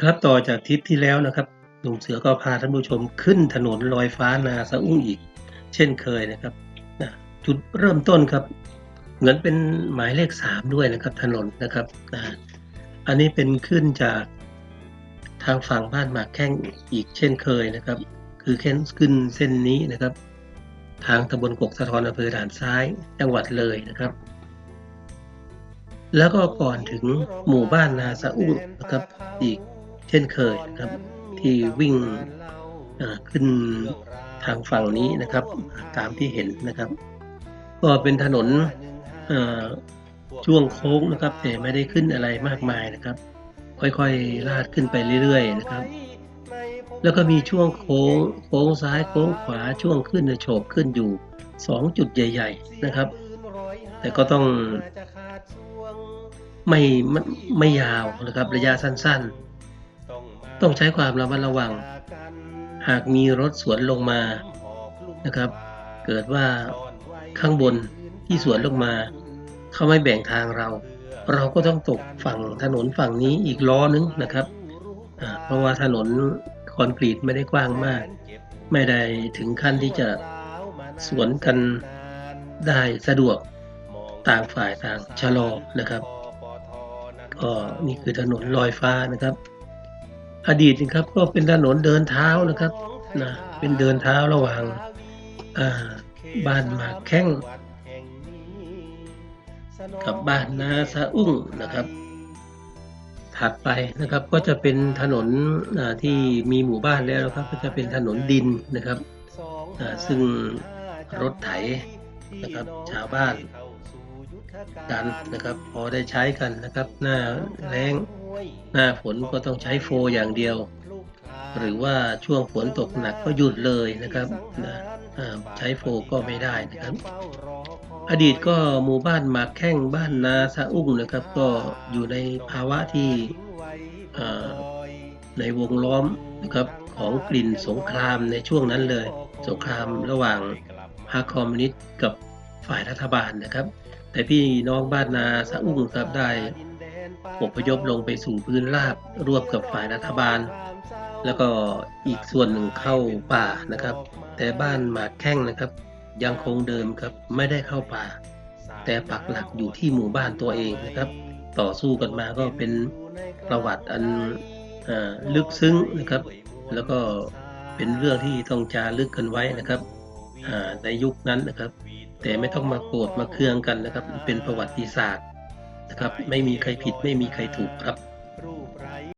ครับต่อจากทริปที่แล้วนะครับหนุ่มเสือก็พาท่านผู้ชมขึ้นถนนลอยฟ้านาสะอุ้งอีก เช่นเคยนะครับนะจุดเริ่มต้นครับ เหมือนเป็นหมายเลขสามด้วยนะครับถนนนะครับนะอันนี้เป็นขึ้นจากทางฝั่งบ้านหมากแข้งอีกเช่นเคยนะครับ คือขึ้นขึ้นเส้นนี้นะครับ ทางตำบลกกสะทอนอำเภอด่านซ้ายจังหวัดเลยนะครับ แล้วก็ก่อนถึงหมู่บ้านนาสะอุ้งนะครับอีก เช่นเคยนะครับ ที่วิ่งขึ้นทางฝั่งนี้นะครับ ตามที่เห็นนะครับ ก็เป็นถนนช่วงโค้งนะครับ แต่ไม่ได้ขึ้นอะไรมากมายนะครับ ค่อยๆลาดขึ้นไปเรื่อยๆนะครับ แล้วก็มีช่วงโค้งโค้งซ้ายโค้งขวาช่วงขึ้นโฉบขึ้นอยู่สองจุดใหญ่ ๆนะครับ แต่ก็ต้องไม่ไม่ยาวนะครับระยะสั้น ๆ ต้องใช้ความระมัดระวัง หากมีรถสวนลงมานะครับ เกิดว่าข้างบนที่สวนลงมา เขาไม่แบ่งทางเรา เราก็ต้องตกฝั่งถนนฝั่งนี้อีกล้อนึงนะครับเพราะว่าถนนคอนกรีตไม่ได้กว้างมาก ไม่ได้ถึงขั้นที่จะสวนกันได้สะดวกต่างฝ่ายต่างชะลอนะครับก็นี่คือถนนลอยฟ้านะครับ อดีตนะครับ ก็เป็นถนนเดินเท้านะครับนะเป็นเดินเท้าระหว่างาบ้านหมากแข้งกับบ้านนาสะอุ้งนะครับ ถัดไปนะครับก็จะเป็นถนนที่มีหมู่บ้านแล้วนะครับ ก็จะเป็นถนนดินนะครับซึ่งรถไถนะครับ ชาวบ้าน กันนะครับพอได้ใช้กันนะครับ หน้าแล้งหน้าฝนก็ต้องใช้โฟร์อย่างเดียว หรือว่าช่วงฝนตกหนักก็หยุดเลยนะครับนะอ่าใช้โฟร์ก็ไม่ได้นะครับ อดีตก็หมู่บ้านหมากแข้งบ้านนาสะอุ้งนะครับ ก็อยู่ในภาวะที่อ่าในวงล้อมนะครับของกลิ่นสงครามในช่วงนั้นเลย สงครามระหว่างพรรคคอมมิวนิสต์กับฝ่ายรัฐบาลนะครับ แต่พี่น้องบ้านนาสะอุ้งครับได้อพยพลงไปสู่พื้นราบร่วมกับฝ่ายรัฐบาล แล้วก็อีกส่วนหนึ่งเข้าป่านะครับ แต่บ้านหมากแข้งนะครับ ยังคงเดิมครับไม่ได้เข้าป่า แต่ปักหลักอยู่ที่หมู่บ้านตัวเองนะครับ ต่อสู้กันมาก็เป็นประวัติอันอลึกซึ้งนะครับ แล้วก็เป็นเรื่องที่ต้องจารึกกันไว้นะครับในยุคนั้นนะครับ แต่ไม่ต้องมาโกรธมาเคืองกันนะครับ เป็นประวัติศาสตร์นะครับ ไม่มีใครผิดไม่มีใครถูกครับ